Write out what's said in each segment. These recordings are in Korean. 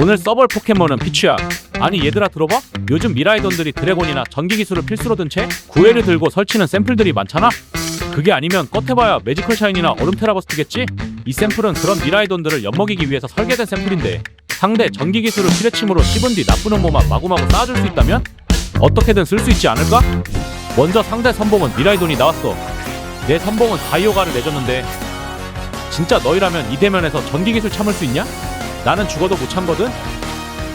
오늘 써볼 포켓몬은 피치야. 아니 얘들아 들어봐? 요즘 미라이돈들이 드래곤이나 전기 기술을 필수로 든 채 구애를 들고 설치는 샘플들이 많잖아? 그게 아니면 껏해봐야 매지컬 샤인이나 얼음 테라버스트겠지? 이 샘플은 그런 미라이돈들을 엿먹이기 위해서 설계된 샘플인데 상대 전기 기술을 피레침으로 씹은 뒤 나쁜 음모만 마구마구 쌓아줄 수 있다면 어떻게든 쓸 수 있지 않을까? 먼저 상대 선봉은 미라이돈이 나왔어. 내 선봉은 다이오가를 내줬는데 진짜 너희라면 이 대면에서 전기 기술 참을 수 있냐? 나는 죽어도 못 참거든?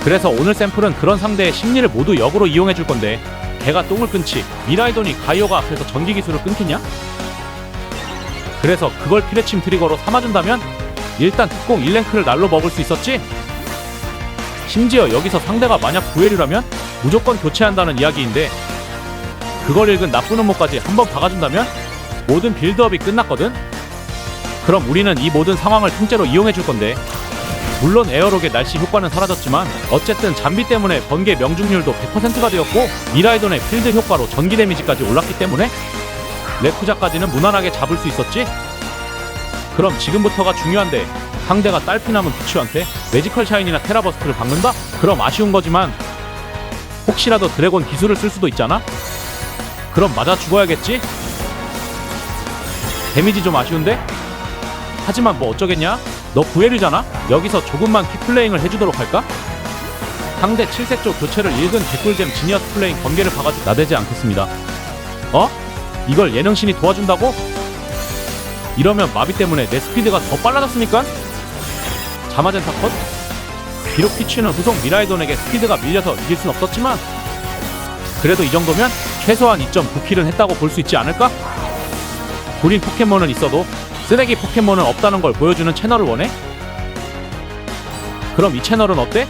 그래서 오늘 샘플은 그런 상대의 심리를 모두 역으로 이용해 줄 건데 걔가 똥을 끊지 미라이돈이 가이오가 앞에서 전기 기술을 끊기냐? 그래서 그걸 피레침 트리거로 삼아준다면 일단 특공 1랭크를 날로 먹을 수 있었지? 심지어 여기서 상대가 만약 구엘이라면 무조건 교체한다는 이야기인데 그걸 읽은 나쁜 음모까지 한번 박아준다면 모든 빌드업이 끝났거든? 그럼 우리는 이 모든 상황을 통째로 이용해 줄 건데 물론 에어록의 날씨 효과는 사라졌지만 어쨌든 잠비 때문에 번개 명중률도 100%가 되었고 미라이돈의 필드 효과로 전기 데미지까지 올랐기 때문에 레쿠자까지는 무난하게 잡을 수 있었지? 그럼 지금부터가 중요한데 상대가 딸피 남은 피츄한테 매지컬 샤인이나 테라버스트를 박는다? 그럼 아쉬운 거지만 혹시라도 드래곤 기술을 쓸 수도 있잖아? 그럼 맞아 죽어야겠지? 데미지 좀 아쉬운데? 하지만 뭐 어쩌겠냐? 너 구엘이잖아? 여기서 조금만 키플레잉을 해주도록 할까? 상대 7색조 교체를 읽은 개꿀잼 지니어스 플레잉 번개를 박아도 나대지 않겠습니다. 어? 이걸 예능신이 도와준다고? 이러면 마비 때문에 내 스피드가 더 빨라졌으니까? 자마젠타 컷? 비록 피치는 후속 미라이돈에게 스피드가 밀려서 이길 순 없었지만 그래도 이 정도면 최소한 2.9킬은 했다고 볼 수 있지 않을까? 구린 포켓몬은 있어도 쓰레기 포켓몬은 없다는 걸 보여주는 채널을 원해? 그럼 이 채널은 어때?